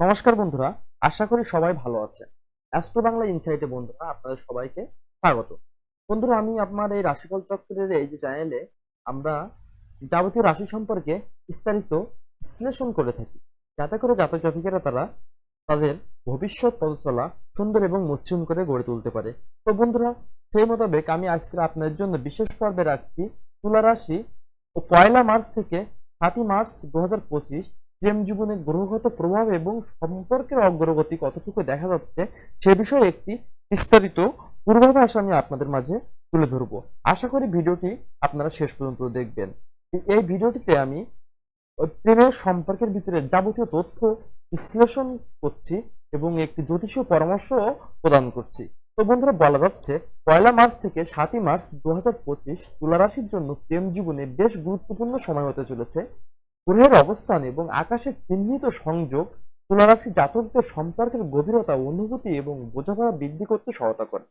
নমস্কার বন্ধুরা, আশা করি সবাই ভালো আছে অ্যাস্ট্রো বাংলা ইনসাইটে বন্ধুরা, আপনাদের সবাইকে স্বাগত। বন্ধুরা, আমি আপনার এই রাশিফল চক্রের এই যে চ্যানেলে আমরা যাবতীয় রাশি সম্পর্কে বিস্তারিত বিশ্লেষণ করে থাকি। যাতে করে জাতক জাতিকেরা তারা তাদের ভবিষ্যৎ পথ চলা সুন্দর এবং মসৃণ করে গড়ে তুলতে পারে। তো বন্ধুরা, সেই মোতাবেক আমি আজকে আপনাদের জন্য বিশেষ পর্বে রাখছি তুলা রাশি ও পয়লা মার্চ থেকে সাতই মার্চ দু হাজার পঁচিশ প্রেম জীবনে গ্রহগত প্রভাব এবং সম্পর্কের অগ্রগতি কতটুকু দেখা যাচ্ছে, সে বিষয়ে একটি বিস্তারিত পূর্বাভাস আমি আপনাদের মাঝে তুলে ধরবো। আশা করি ভিডিওটি আপনারা শেষ পর্যন্ত দেখবেন। এই ভিডিওটিতে আমি প্রেমের সম্পর্কের ভিতরে যাবতীয় তথ্য বিশ্লেষণ করছি এবং একটি জ্যোতিষীয় পরামর্শ প্রদান করছি। তো বন্ধুরা, বলা যাচ্ছে পয়লা মার্চ থেকে সাতই মার্চ দু হাজার পঁচিশ তুলারাশির জন্য প্রেম জীবনে বেশ গুরুত্বপূর্ণ সময় হতে চলেছে। গ্রহের অবস্থান এবং আকাশের চিহ্নিত সংযোগ, তুলারাশি জাতকদের সম্পর্কের গভীরতা, অনুভূতি এবং বোঝাপড়া বৃদ্ধি করতে সহায়তা করে।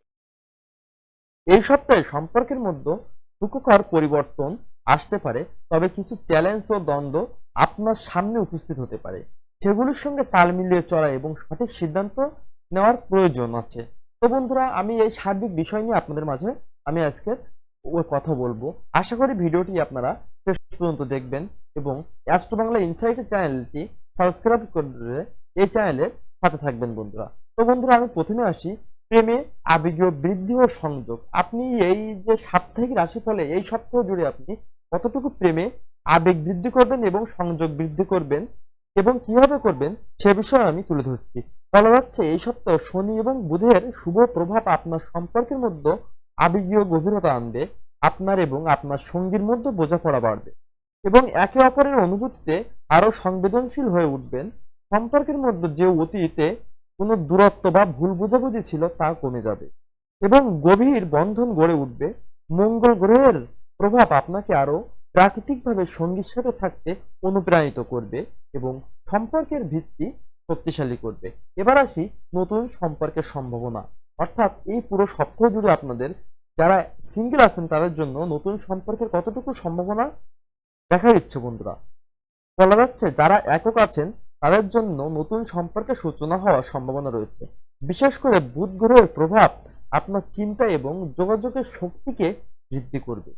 এই সপ্তাহে সম্পর্কের মধ্যে সুখকর পরিবর্তন আসতে পারে, তবে কিছু চ্যালেঞ্জ ও দ্বন্দ্ব আপনার সামনে উপস্থিত হতে পারে। সেগুলোর সঙ্গে তাল মিলিয়ে চলা এবং সঠিক সিদ্ধান্ত নেওয়ার প্রয়োজন আছে। তো বন্ধুরা, আমি এই সার্বিক বিষয় নিয়ে আপনাদের মাঝে আমি আজকে কথা বলব। আশা করি ভিডিওটি আপনারা শেষ পর্যন্ত দেখবেন এবং অ্যাস্ট্রো বাংলা ইনসাইটের চ্যানেলটি সাবস্ক্রাইব করে এই চ্যানেলের সাথে থাকবেন বন্ধুরা। তো বন্ধুরা, আমি প্রথমে আসি। প্রেমে আবেগীয় বৃদ্ধি ও সংযোগ। আপনি এই যে সাপ্তাহিক রাশিফলে এই সপ্তাহ জুড়ে আপনি কতটুকু প্রেমে আবেগ বৃদ্ধি করবেন এবং সংযোগ বৃদ্ধি করবেন এবং কীভাবে করবেন সে বিষয়ে আমি তুলে ধরছি। বলা যাচ্ছে, এই সপ্তাহ শনি এবং বুধের শুভ প্রভাব আপনার সম্পর্কের মধ্যে আবেগীয় গভীরতা আনবে। আপনার এবং আপনার সঙ্গীর মধ্যে বোঝাপড়া বাড়বে এবং একে অপরের অনুভূতিতে আরও সংবেদনশীল হয়ে উঠবেন। সম্পর্কের মধ্যে যে অতীতে কোনো দূরত্ব বা ভুল বোঝাবুঝি ছিল তা কমে যাবে এবং গভীর বন্ধন গড়ে উঠবে। মঙ্গল গ্রহের প্রভাব আপনাকে আরও প্রাকৃতিকভাবে সঙ্গীর সাথে থাকতে অনুপ্রাণিত করবে এবং সম্পর্কের ভিত্তি শক্তিশালী করবে। এবার আসি নতুন সম্পর্কের সম্ভাবনা। অর্থাৎ এই পুরো সপ্তাহ জুড়ে আপনাদের যারা সিঙ্গেল আছেন তাদের জন্য নতুন সম্পর্কের কতটুকু সম্ভাবনা দেখা দিচ্ছে বন্ধুরা? বলা যাচ্ছে যারা একক আছেন, তাদের জন্য নতুন সম্পর্কের সূচনা হওয়ার সম্ভাবনা রয়েছে। বিশেষ করে বুধ গ্রহের প্রভাব আপনার চিন্তা এবং যোগাযোগের শক্তিকে বৃদ্ধি করবে।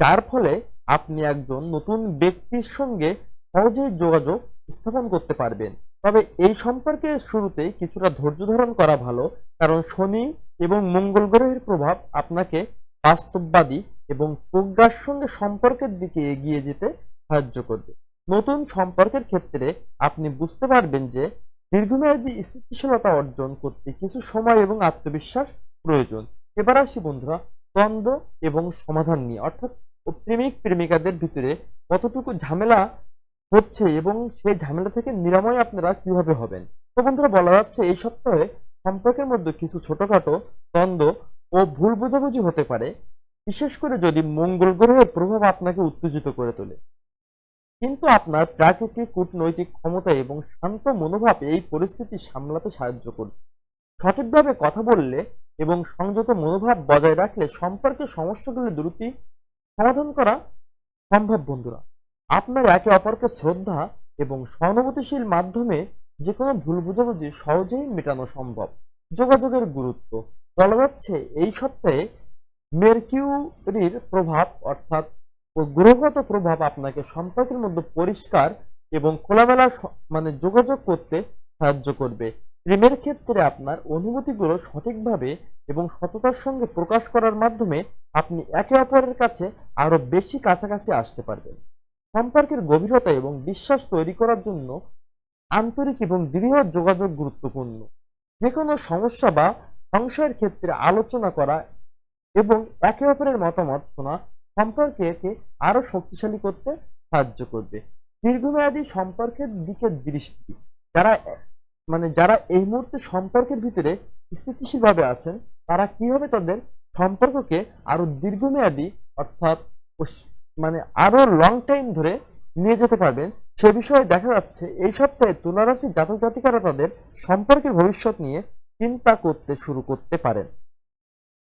যার ফলে আপনি একজন নতুন ব্যক্তির সঙ্গে সহজেই যোগাযোগ স্থাপন করতে পারবেন। তবে এই সম্পর্কের শুরুতে কিছুটা ধৈর্য ধারণ করা ভালো, কারণ শনি এবং মঙ্গল গ্রহের প্রভাব আপনাকে বাস্তববাদী এবং প্রজ্ঞার সঙ্গে সম্পর্কের দিকে এগিয়ে যেতে সাহায্য করবে। নতুন সম্পর্কের ক্ষেত্রে আপনি বুঝতে পারবেন যে দীর্ঘমেয়াদী স্থিতিশীলতা অর্জন করতে কিছু সময় এবং আত্মবিশ্বাস প্রয়োজন। এবার আসি বন্ধুরা, দ্বন্দ্ব এবং সমাধান নিয়ে। অর্থাৎ প্রেমিক প্রেমিকাদের ভিতরে কতটুকু ঝামেলা হচ্ছে এবং সেই ঝামেলা থেকে নিরাময় আপনারা কীভাবে হবেন? তো বন্ধুরা, বলা যাচ্ছে এই সপ্তাহে সম্পর্কের মধ্যে কিছু ছোটখাটো দ্বন্দ্ব ও ভুল বোঝাবুঝি হতে পারে, বিশেষ করে যদি মঙ্গল গ্রহের প্রভাব আপনাকে উত্তেজিত করে তোলে। কিন্তু আপনার প্রাকৃতিক, কূটনৈতিক ক্ষমতা এবং শান্ত মনোভাব এই পরিস্থিতি সামলাতে সাহায্য করবে। সঠিকভাবে কথা বললে এবং সংযত মনোভাব বজায় রাখলে সম্পর্কে সমস্যাগুলি দ্রুতই সমাধান করা সম্ভব, বন্ধুরা। আপনার একে অপরকে শ্রদ্ধা এবং সহানুভূতিশীল মাধ্যমে যে কোনো ভুল বুঝাবুঝি সহজেই মেটানো সম্ভব। যোগাযোগের গুরুত্ব। বলা যাচ্ছে, এই সপ্তাহে মেরকিউরির প্রভাব, অর্থাৎ গ্রহগত প্রভাব আপনাকে সম্পর্কের মধ্যে পরিষ্কার এবং খোলামেলা মানে যোগাযোগ করতে সাহায্য করবে। প্রেমের ক্ষেত্রে আপনার অনুভূতিগুলো সঠিকভাবে এবং সততার সঙ্গে প্রকাশ করার মাধ্যমে আপনি একে অপরের কাছে আরও বেশি কাছাকাছি আসতে পারবেন। সম্পর্কের গভীরতা এবং বিশ্বাস তৈরি করার জন্য আন্তরিক এবং দৃঢ় যোগাযোগ গুরুত্বপূর্ণ। যে কোনো সমস্যা বা সংশয়ের ক্ষেত্রে আলোচনা করা এবং একে অপরের মতামত শোনা সম্পর্ককে আরও শক্তিশালী করতে সাহায্য করবে। দীর্ঘমেয়াদী সম্পর্কের দিকে দৃষ্টি, যারা মানে যারা এই মুহূর্তে সম্পর্কের ভিতরে স্থিতিশীলভাবে আছেন, তারা কীভাবে তাদের সম্পর্ককে আরও দীর্ঘমেয়াদী অর্থাৎ মানে আরও লং টাইম ধরে নিয়ে যেতে পারবেন সে বিষয়ে দেখা যাচ্ছে, এই সপ্তাহে তুলারাশি জাতক জাতিকারা তাদের সম্পর্কের ভবিষ্যৎ নিয়ে চিন্তা করতে শুরু করতে পারেন।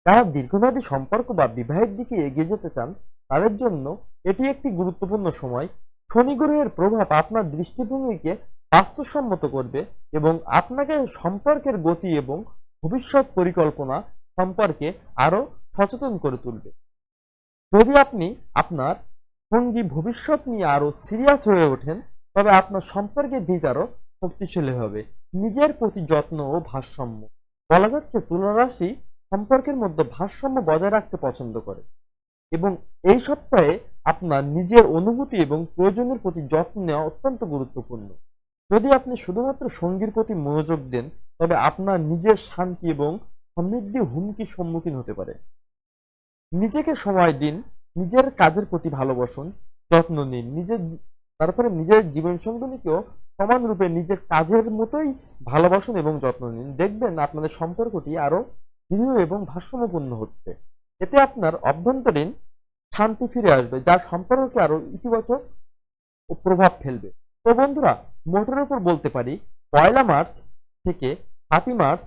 যারা দীর্ঘমেয়াদী সম্পর্ক বা বিবাহের দিকে এগিয়ে যেতে চান, তাদের জন্য এটি একটি গুরুত্বপূর্ণ সময়। শনি গ্রহের প্রভাব আপনার দৃষ্টিভঙ্গিকে বাস্তবসম্মত করবে এবং আপনাকে সম্পর্কের গতি এবং ভবিষ্যৎ পরিকল্পনা সম্পর্কে আরও সচেতন করে তুলবে। যদি আপনি আপনার সঙ্গী ভবিষ্যৎ নিয়ে আরও সিরিয়াস হয়ে ওঠেন, তবে আপনার সম্পর্কের ভিত আরও শক্তিশালী হবে। নিজের প্রতি যত্ন ও ভারসাম্য। বলা যাচ্ছে তুলা রাশি সম্পর্কের মধ্যে ভারসাম্য বজায় রাখতে পছন্দ করে। এবং এই সপ্তাহে আপনার নিজের অনুভূতি এবং প্রয়োজনের প্রতি যত্ন নেওয়া অত্যন্ত গুরুত্বপূর্ণ। যদি আপনি শুধুমাত্র সঙ্গীর প্রতি মনোযোগ দেন, তবে আপনার নিজের শান্তি এবং সমৃদ্ধি হুমকির সম্মুখীন হতে পারে। নিজেকে সময় দিন নিজের কাজের প্রতি ভালোবাসুন, যত্ন নিন, নিজের, তারপরে নিজের জীবন সঙ্গিনীকেও সমানরূপে নিজের কাজের মতোই ভালোবাসুন এবং যত্ন নিন। দেখবেন আপনাদের সম্পর্কটি আরও দৃঢ় এবং ভারসাম্যপূর্ণ হচ্ছে। এতে আপনার অভ্যন্তরীণ শান্তি ফিরে আসবে, যা সম্পর্ককে আরও ইতিবাচক প্রভাব ফেলবে। তো বন্ধুরা, মোটের উপর বলতে পারি, পয়লা মার্চ থেকে সাতই মার্চ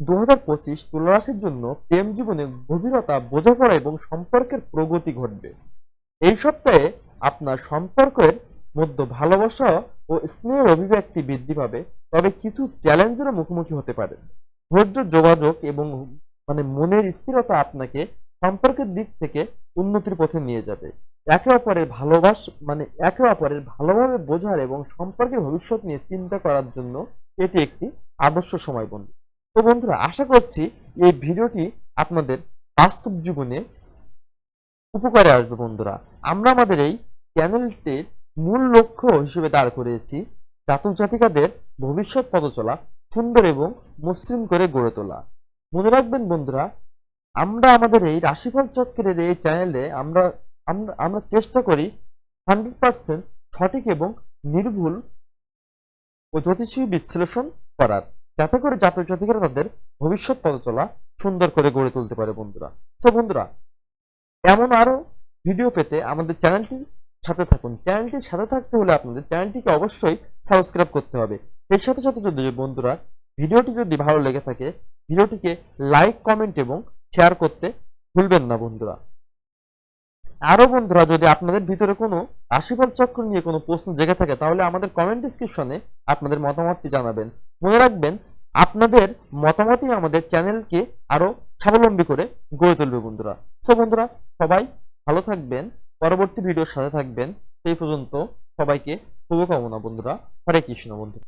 দু হাজার পঁচিশ তুলারাশির জন্য প্রেম জীবনে গভীরতা, বোঝাপড়া এবং সম্পর্কের প্রগতি ঘটবে। এই সপ্তাহে আপনার সম্পর্কের মধ্যে ভালোবাসা ও স্নেহের অভিব্যক্তি বৃদ্ধি পাবে, তবে কিছু চ্যালেঞ্জেরও মুখোমুখি হতে পারে। ধৈর্য, যোগাযোগ এবং মানে মনের স্থিরতা আপনাকে সম্পর্কের দিক থেকে উন্নতির পথে নিয়ে যাবে। একে অপরের ভালোবাস মানে একে অপরের ভালোভাবে বোঝার এবং সম্পর্কের ভবিষ্যৎ নিয়ে চিন্তা করার জন্য এটি একটি আদর্শ সময় বন্ধু। তো বন্ধুরা, আশা করছি এই ভিডিওটি আপনাদের বাস্তব জীবনে উপকারে আসবে বন্ধুরা। আমরা আমাদের এই চ্যানেলটির মূল লক্ষ্য হিসেবে দাঁড় করিয়েছি জাতক জাতিকাদের ভবিষ্যৎ পদচলা সুন্দর এবং মসৃণ করে গড়ে তোলা। মনে রাখবেন বন্ধুরা, আমরা আমাদের এই রাশিফল চক্রের এই চ্যানেলে আমরা আমরা আমরা চেষ্টা করি হান্ড্রেড পার্সেন্ট সঠিক এবং নির্ভুল ও জ্যোতিষী বিশ্লেষণ করার। যাতে করে জাতক জাতিকারা তাদের ভবিষ্যৎ পদচলা সুন্দর করে গড়ে তুলতে পারে বন্ধুরা। সো বন্ধুরা, এমন আরও ভিডিও পেতে আমাদের চ্যানেলটির সাথে থাকুন। চ্যানেলটির সাথে থাকতে হলে আপনাদের চ্যানেলটিকে অবশ্যই সাবস্ক্রাইব করতে হবে। এর সাথে সাথে যদি বন্ধুরা ভিডিওটি যদি ভালো লেগে থাকে ভিডিওটিকে লাইক কমেন্ট এবং শেয়ার করতে ভুলবেন না বন্ধুরা। আরও বন্ধুরা, যদি আপনাদের ভিতরে কোনো রাশিফল চক্র নিয়ে কোনো প্রশ্ন জেগে থাকে, তাহলে আমাদের কমেন্ট ডিসক্রিপশনে আপনাদের মতামতটি জানাবেন। মনে রাখবেন আপনাদের মতামতই আমাদের চ্যানেলকে আরও স্বাবলম্বী করে গড়ে তুলবে, বন্ধুরা। সো বন্ধুরা, সবাই ভালো থাকবেন, পরবর্তী ভিডিওর সাথে থাকবেন। সেই পর্যন্ত সবাইকে শুভকামনা, বন্ধুরা। হরে কৃষ্ণ বন্ধু